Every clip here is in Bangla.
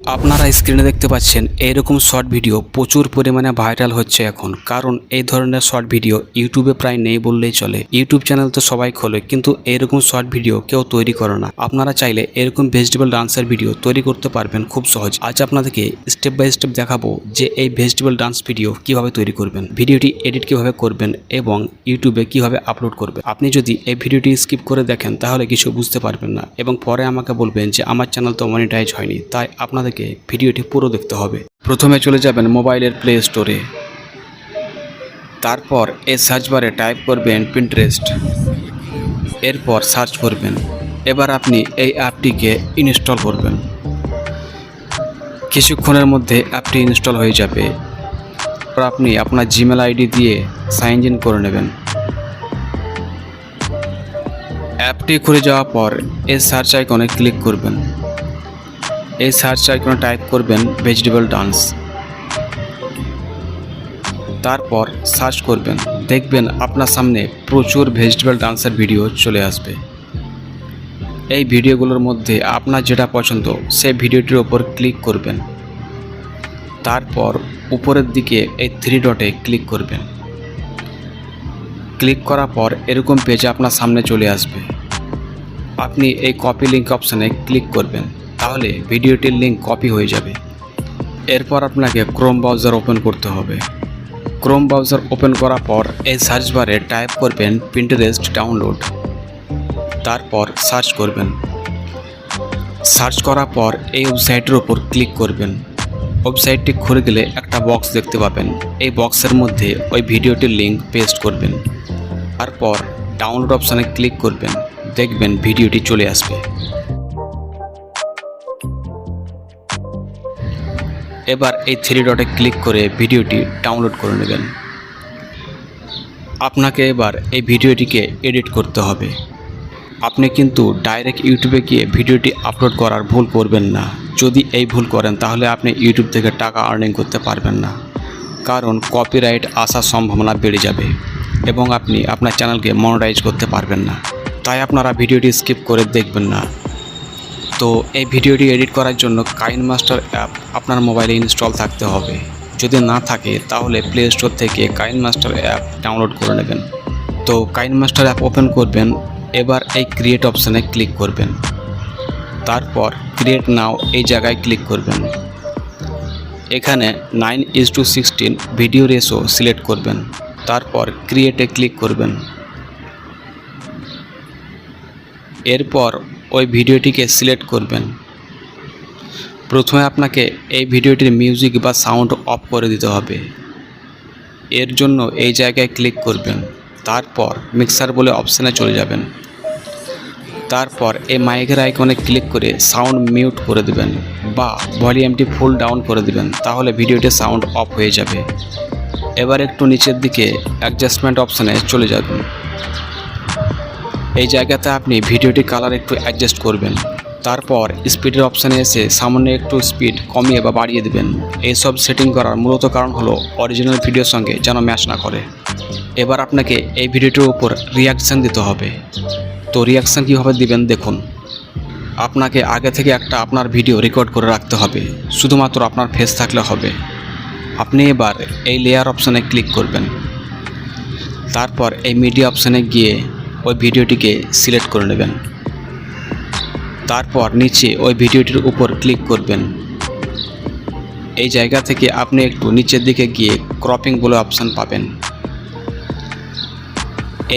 আপনারা স্ক্রিনে দেখতে পাচ্ছেন এইরকম শর্ট ভিডিও প্রচুর পরিমাণে ভাইরাল হচ্ছে এখন। কারণ এই ধরনের শর্ট ভিডিও ইউটিউবে প্রায় নেই বললেই চলে। ইউটিউব চ্যানেল তো সবাই খোলে, কিন্তু এরকম শর্ট ভিডিও কেউ তৈরি করে না। আপনারা চাইলে এরকম ভেজিটেবল ডান্সের ভিডিও তৈরি করতে পারবেন খুব সহজ। আজ আপনাদেরকে স্টেপ বাই স্টেপ দেখাবো যে এই ভেজিটেবল ডান্স ভিডিও কীভাবে তৈরি করবেন, ভিডিওটি এডিট কীভাবে করবেন এবং ইউটিউবে কীভাবে আপলোড করবেন। আপনি যদি এই ভিডিওটি স্কিপ করে দেখেন, তাহলে কিছু বুঝতে পারবেন না। এবং পরে আমাকে বলবেন যে আমার চ্যানেল তো মনিটাইজ হয়নি, তাই আপনাদেরকে ভিডিওটি পুরো দেখতে হবে। প্রথমে চলে যাবেন মোবাইলের প্লে স্টোরে তারপর এই সার্চ বারে টাইপ করবেন পিন্টারেস্ট এরপর সার্চ করবেন। এবার আপনি এই অ্যাপটিকে ইনস্টল করবেন। কিছুক্ষণের মধ্যে অ্যাপটি ইনস্টল হয়ে যাবে। আপনি আপনার জিমেল আইডি দিয়ে সাইন ইন করে নেবেন। অ্যাপটি খুলে যাওয়ার পর এই সার্চ আইকনে ক্লিক করবেন। এই সার্চ আইকনে টাইপ করবেন ভেজিটেবল ডান্স তারপর সার্চ করবেন, দেখবেন আপনার সামনে প্রচুর ভেজিটেবল ডান্সের ভিডিও চলে আসবে। এই ভিডিওগুলোর মধ্যে আপনার যেটা পছন্দ, সেই ভিডিওটির ওপর ক্লিক করবেন। তারপর উপরের দিকে এই থ্রি ডটে ক্লিক করবেন। ক্লিক করার পর এরকম পেজ আপনার সামনে চলে আসবে। আপনি এই কপি লিঙ্ক অপশানে ক্লিক করবেন। তাহলে ভিডিওটির লিঙ্ক কপি হয়ে যাবে। এরপর আপনাকে ক্রোম ব্রাউজার ওপেন করতে হবে। ক্রোম ব্রাউজার ওপেন করার পর এই সার্চ বারে টাইপ করবেন পিন্টারেস্ট ডাউনলোড তারপর সার্চ করবেন। সার্চ করার পর এই ওয়েবসাইটের ওপর ক্লিক করবেন। ওয়েবসাইটটি খুলে গেলে একটা বক্স দেখতে পাবেন। এই বক্সের মধ্যে ওই ভিডিওটির লিঙ্ক পেস্ট করবেন। তারপর ডাউনলোড অপশানে ক্লিক করবেন। দেখবেন ভিডিওটি চলে আসবে। এবার এই থ্রি ডটে ক্লিক করে ভিডিওটি ডাউনলোড করে নেবেন। আপনাকে এবার এই ভিডিওটিকে এডিট করতে হবে। আপনি কিন্তু ডাইরেক্ট ইউটিউবে গিয়ে ভিডিওটি আপলোড করার ভুল করবেন না। যদি এই ভুল করেন, তাহলে আপনি ইউটিউব থেকে টাকা আর্নিং করতে পারবেন না। কারণ কপিরাইট আসার সম্ভাবনা বেড়ে যাবে এবং আপনি আপনার চ্যানেলকে মনিটাইজ করতে পারবেন না। তাই আপনারা ভিডিওটি স্কিপ করে দেখবেন না। তো এই ভিডিওটি এডিট করার জন্য কাইন মাস্টার অ্যাপ আপনার মোবাইলে ইনস্টল থাকতে হবে। যদি না থাকে, তাহলে প্লে স্টোর থেকে কাইন মাস্টার অ্যাপ ডাউনলোড করে নেবেন। তো কাইন মাস্টার অ্যাপ ওপেন করবেন, এবার এই ক্রিয়েট অপশানে ক্লিক করবেন। তারপর ক্রিয়েট নাও এই জায়গায় ক্লিক করবেন। এখানে nine is to sixteen video ratio select করবেন। তারপর ক্রিয়েটে ক্লিক করবেন। এরপর ওই ভিডিওটিকে সিলেক্ট করবেন। প্রথমে আপনাকে এই ভিডিওটির মিউজিক বা সাউন্ড অফ করে দিতে হবে। এর জন্য এই জায়গায় ক্লিক করবেন। তারপর মিক্সার বলে অপশানে চলে যাবেন। তারপর এই মাইকের আইকনে ক্লিক করে সাউন্ড মিউট করে দেবেন বা ভলিউমটি ফুল ডাউন করে দেবেন, তাহলে ভিডিওটি সাউন্ড অফ হয়ে যাবে। এবার একটু নিচের দিকে অ্যাডজাস্টমেন্ট অপশানে চলে যাবেন। এই জায়গাতে আপনি ভিডিওটি কালার একটু অ্যাডজাস্ট করবেন। তারপর স্পিডের অপশানে এসে সামনে একটু স্পিড কমিয়ে বা বাড়িয়ে দেবেন। এইসব সেটিং করার মূলত কারণ হলো অরিজিনাল ভিডিওর সঙ্গে যেন ম্যাচ না করে। এবার আপনাকে এই ভিডিওটির উপর রিয়াকশান দিতে হবে। তো রিয়াকশান কীভাবে দিবেন দেখুন। আপনাকে আগে থেকে একটা আপনার ভিডিও রেকর্ড করে রাখতে হবে। শুধুমাত্র আপনার ফেস থাকলে হবে। আপনি এবার এই লেয়ার অপশানে ক্লিক করবেন। তারপর এই মিডিয়া অপশানে গিয়ে ওই ভিডিওটিকে সিলেক্ট করে নেবেন। তারপর নিচে ওই ভিডিওটির উপর ক্লিক করবেন। এই জায়গা থেকে আপনি একটু নিচের দিকে গিয়ে ক্রপিং বলে অপশান পাবেন।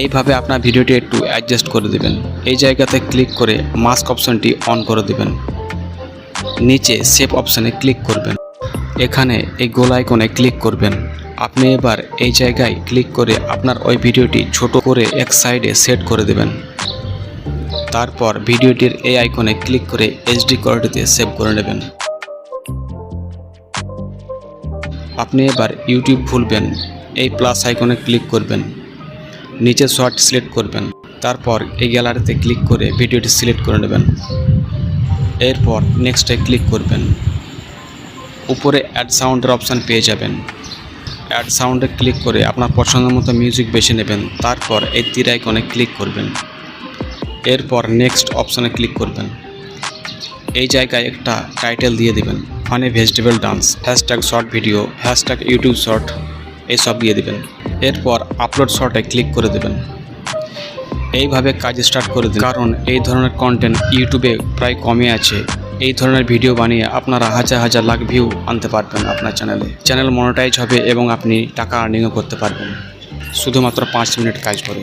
এইভাবে আপনার ভিডিওটি একটু অ্যাডজাস্ট করে দেবেন। এই জায়গাতে ক্লিক করে মাস্ক অপশানটি অন করে দেবেন। নিচে সেভ অপশানে ক্লিক করবেন। এখানে এই গোল আইকনে ক্লিক করবেন। আপনি এবার এই জায়গায় ক্লিক করে আপনার ওই ভিডিওটি ছোট করে এক সাইডে সেট করে দেবেন। তারপর ভিডিওটির এই আইকনে ক্লিক করে এইচডি কোয়ালিটিতে সেভ করে নেবেন। আপনি এবার ইউটিউব ভুলবেন, এই প্লাস আইকনে ক্লিক করবেন, নিচে শর্ট সিলেক্ট করবেন, তারপর এই গ্যালারিতে ক্লিক করে ভিডিওটি সিলেক্ট করে নেবেন। এরপর নেক্সটে ক্লিক করবেন। উপরে অ্যাড সাউন্ডের অপশান পেয়ে যাবেন। অ্যাড সাউন্ডে ক্লিক করে আপনার পছন্দ মতো মিউজিক বেছে নেবেন। তারপর এই তীর আইকনে ক্লিক করবেন। এরপর নেক্সট অপশানে ক্লিক করবেন। এই জায়গায় একটা টাইটেল দিয়ে দেবেন। Funny vegetable dance, hashtag short video, hashtag YouTube short এইসব দিয়ে দেবেন। এরপর আপলোড শর্টে ক্লিক করে দেবেন। এইভাবে কাজ স্টার্ট করে দিন। কারণ এই ধরনের কন্টেন্ট ইউটিউবে প্রায় কমে আছে। এই ধরনের ভিডিও বানিয়ে আপনারা হাজার হাজার লাখ ভিউ আনতে পারবেন আপনার চ্যানেলে। চ্যানেল মনিটাইজ হবে এবং আপনি টাকা আর্নিংও করতে পারবেন। শুধুমাত্র পাঁচ মিনিট কাজ করে